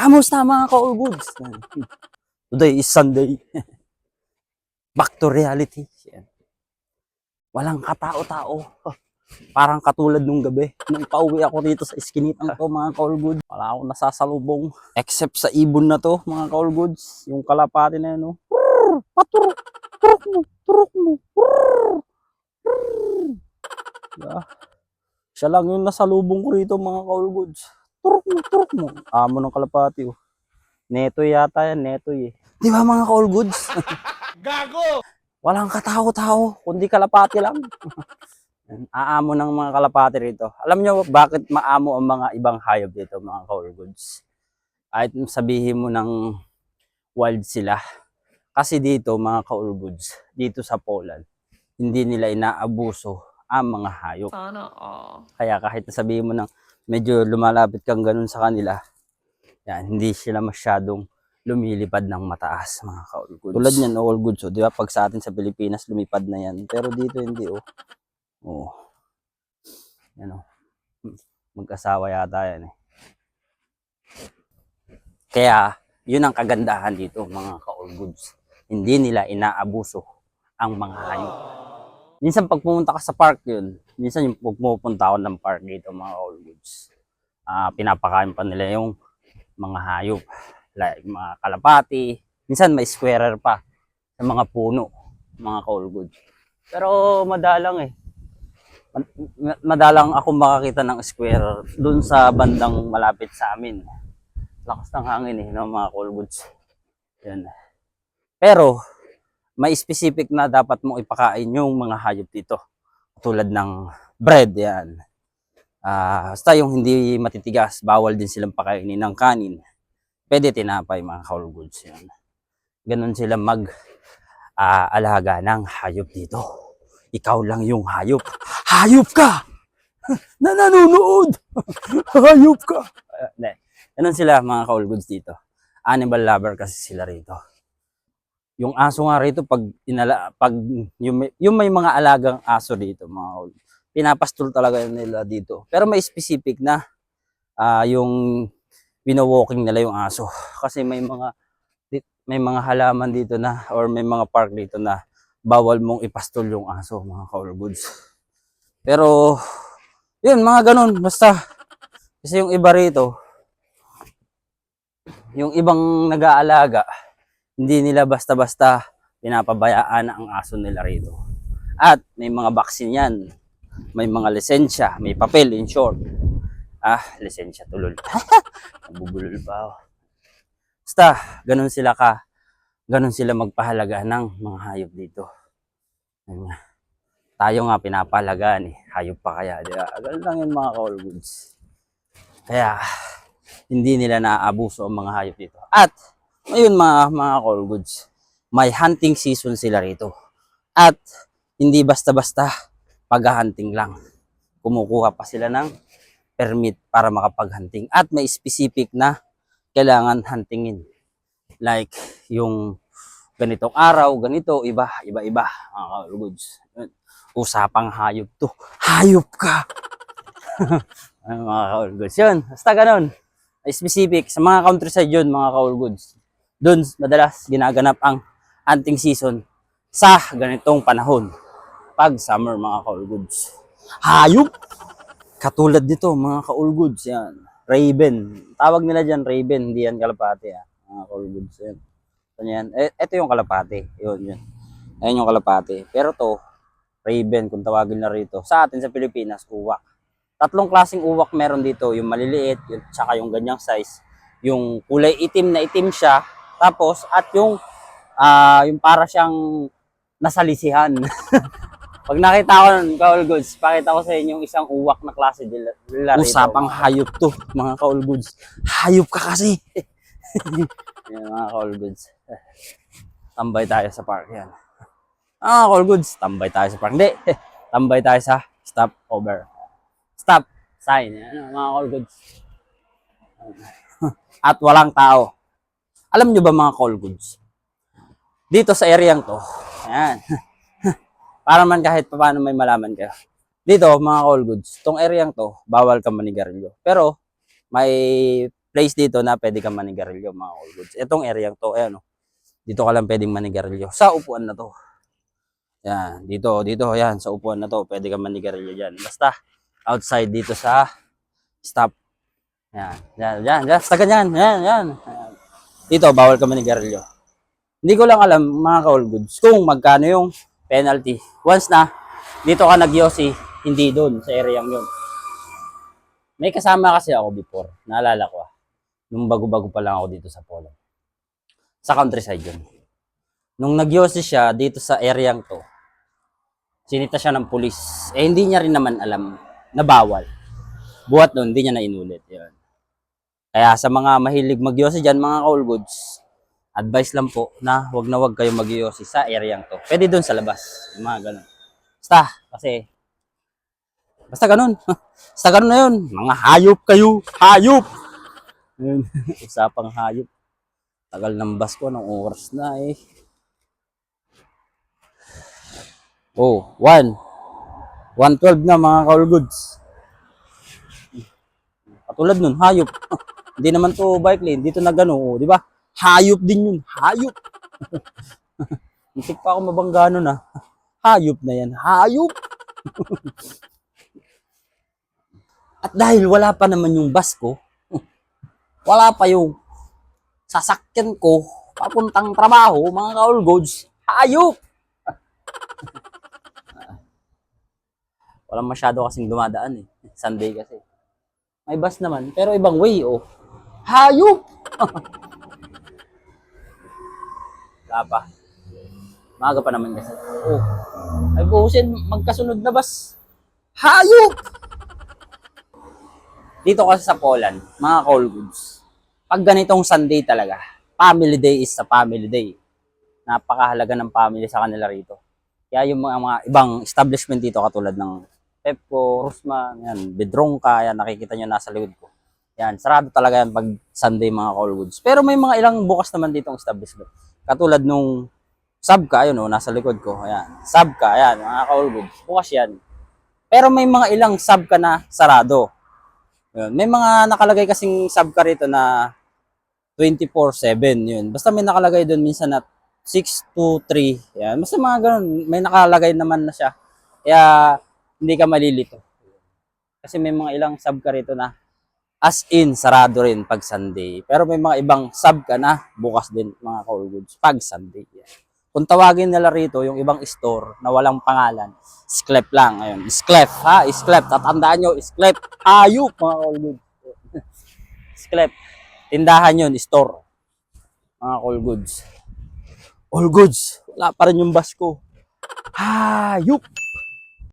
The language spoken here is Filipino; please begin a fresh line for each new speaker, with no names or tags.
Kamusta mga ka-all goods? Today is Sunday. Back to reality. Walang katao-tao. Parang katulad nung gabi. Nung pauwi ako dito sa iskinitang to mga ka-all goods. Wala akong nasasalubong. Except sa ibon na to mga ka-all goods. Yung kalapati na yun. Oh. Prrr, Paturok. Turok mo. Turok mo. Yeah. Siya lang yung nasalubong ko rito mga ka-all goods. Turok mo, turok mo. Amo ng kalapati oh. Neto yata yan, neto eh. Di ba mga ka-all goods?
Gago!
Walang katao-tao, kundi kalapati lang. Aamo ng mga kalapati rito. Alam nyo bakit maamo ang mga ibang hayop dito, mga ka-all goods? Kahit sabihin mo ng wild sila. Kasi dito, mga ka-all goods, dito sa Poland, hindi nila inaabuso ang mga hayop.
Sana all.
Kaya kahit sabihin mo ng medyo lumalapit kang ganun sa kanila, yan, hindi sila masyadong lumilipad ng mataas, mga ka-all goods. Tulad niyan, all goods, oh, di ba? Pag sa atin sa Pilipinas, lumipad na yan. Pero dito, hindi, oh. Oh. Yan, oh. Mag-asawa yata yan, eh. Kaya, yun ang kagandahan dito, mga ka-all goods. Hindi nila inaabuso ang mga hayop. Minsan pag pumunta ka sa park yun, minsan yung pumupunta ako ng park dito mga all goods, ah pinapakain pa nila yung mga hayop. Like mga kalapati, minsan may squarer pa sa mga puno, mga all goods. Pero madalang eh. Ma- ma- Madalang ako makakita ng squarer dun sa bandang malapit sa amin. Lakas ng hangin eh, no, mga all goods. Yan. Pero, may specific na dapat mong ipakain yung mga hayop dito. Tulad ng bread, yan. Ah, basta yung hindi matitigas, bawal din silang pakainin ng kanin. Pwede tinapay mga kaul goods yan. Ganon sila mag ah, alaga ng hayop dito. Ikaw lang yung hayop. Hayop ka! na nanonood! hayop ka! Uh, Ganon sila mga kaul goods dito. Animal lover kasi sila rito yung aso nga rito pag inala pag yung may, yung may mga alagang aso dito mga pinapastol talaga nila dito. Pero may specific na ah, yung wino-walking nila yung aso. Kasi may mga may mga halaman dito na or may mga park dito na bawal mong ipastol yung aso mga kaul goods pero yun mga ganun basta kasi yung iba rito yung ibang nag-aalaga hindi nila basta-basta pinapabayaan ang aso nila rito. At may mga vaccine yan. May mga lisensya, may papel in short. Ah, lisensya tulol. Nabubulol pa ako. Basta, ganun sila ka. Ganun sila magpahalaga ng mga hayop dito. Nga. Tayo nga pinapahalagaan eh. Hayop pa kaya. Di ba? Ganun lang yun mga call goods. Kaya, hindi nila naaabuso ang mga hayop dito. At, ngayon mga mga call goods, may hunting season sila rito. At hindi basta-basta pag-hunting lang. Kumukuha pa sila ng permit para makapag-hunting. At may specific na kailangan huntingin. Like yung ganitong araw, ganito, iba, iba-iba mga call goods. Usapang hayop to. Hayop ka! Mga call goods. Yun, basta ganun. Specific. Sa mga countryside yun, mga call goods doon madalas ginaganap ang hunting season sa ganitong panahon. Pag summer mga ka-all goods. Hayop! Katulad dito mga ka-all goods yan. Raven. Tawag nila dyan Raven, hindi yan kalapati ah. Mga ka-all goods yan. Ito yan. Eh, ito yung kalapati. Yun, yun. Ayan yung kalapati. Pero to, Raven kung tawagin na rito. Sa atin sa Pilipinas, uwak. Tatlong klaseng uwak meron dito. Yung maliliit, yung, tsaka yung ganyang size. Yung kulay itim na itim siya, tapos at yung ah yung para siyang nasalisihan. Pag nakita ko ng Kaul Goods, pakita ko sa inyo yung isang uwak na klase nila. Usapang hayop to, mga Kaul Goods. Hayop ka kasi. yan, mga Kaul Goods. Tambay tayo sa park yan. Ah, Kaul Goods, tambay tayo sa park. Hindi, tambay tayo sa stop over. Stop sign. Yan, mga Kaul Goods. At walang tao. Alam nyo ba mga call goods? Dito sa area to, ayan. Para man kahit paano may malaman kayo. Dito, mga call goods, tong area to, bawal ka manigarilyo. Pero, may place dito na pwede kang manigarilyo mga all goods. Itong area to, ayan oh. Dito ka lang pwedeng manigarilyo. Sa upuan na to. Yan, dito, dito, yan, sa upuan na to, pwede kang manigarilyo dyan. Basta, outside dito sa stop. Yan, yan, yan, yan, basta ganyan, yan, yan. Dito, bawal ka manigarilyo. Hindi ko lang alam, mga ka-all goods, kung magkano yung penalty. Once na, dito ka nag hindi doon, sa area yun. May kasama kasi ako before, naalala ko ah. Nung bago-bago pa lang ako dito sa Polo. Sa countryside yun. Nung nag siya dito sa area to, sinita siya ng pulis. Eh hindi niya rin naman alam na bawal. Buhat nun, hindi niya na inulit. Yun. Kaya sa mga mahilig mag dyan, mga all goods, advice lang po na wag na wag kayo mag sa area to. Pwede doon sa labas. Mga ganun. Basta, kasi, basta ganun. basta ganun na yun. Mga hayop kayo. Hayop! Yun. Usapang hayop. Tagal ng bus ko, ng oras na eh. Oh, 1. 112 na mga call goods. Katulad nun, hayop. Hindi naman to bike lane. Dito na gano, oh, di ba? Hayop din yun. Hayop. Muntik pa ako mabangga nun ah. Hayop na yan. Hayop. At dahil wala pa naman yung bus ko, wala pa yung sasakyan ko papuntang trabaho, mga ka-all goods, hayop! Walang masyado kasing dumadaan eh. Sunday kasi. May bus naman, pero ibang way oh. Hayop! Wala pa. Maaga pa naman kasi. Oh. Ay buhusin, magkasunod na bus. Hayop! Dito kasi sa Poland, mga call goods, pag ganitong Sunday talaga, family day is a family day. Napakahalaga ng family sa kanila rito. Kaya yung mga, mga ibang establishment dito katulad ng Pepco, Rusman, yan, Bedronka, yan, nakikita nyo nasa likod ko. Yan, sarado talaga yan pag Sunday mga call goods. Pero may mga ilang bukas naman dito ang establishment. Katulad nung Sabka, ayun o, nasa likod ko. Ayan, Sabka, ayan, mga call goods. Bukas yan. Pero may mga ilang Sabka na sarado. Yun. May mga nakalagay kasing Sabka rito na 24-7 yun. Basta may nakalagay doon minsan na 6 to 3. Yan. Basta mga ganun. May nakalagay naman na siya. Kaya hindi ka malilito. Kasi may mga ilang sub ka rito na as in, sarado rin pag Sunday. Pero may mga ibang sub ka na bukas din mga call goods pag Sunday. Yan. Kung tawagin nila rito yung ibang store na walang pangalan, Sklep lang. Ayun, Sklep ha, Sklep. Tatandaan nyo, Sklep. Ayup mga call goods. Sklep. Tindahan yun, store. Mga call goods. All goods. Wala pa rin yung bus ko. Hayop!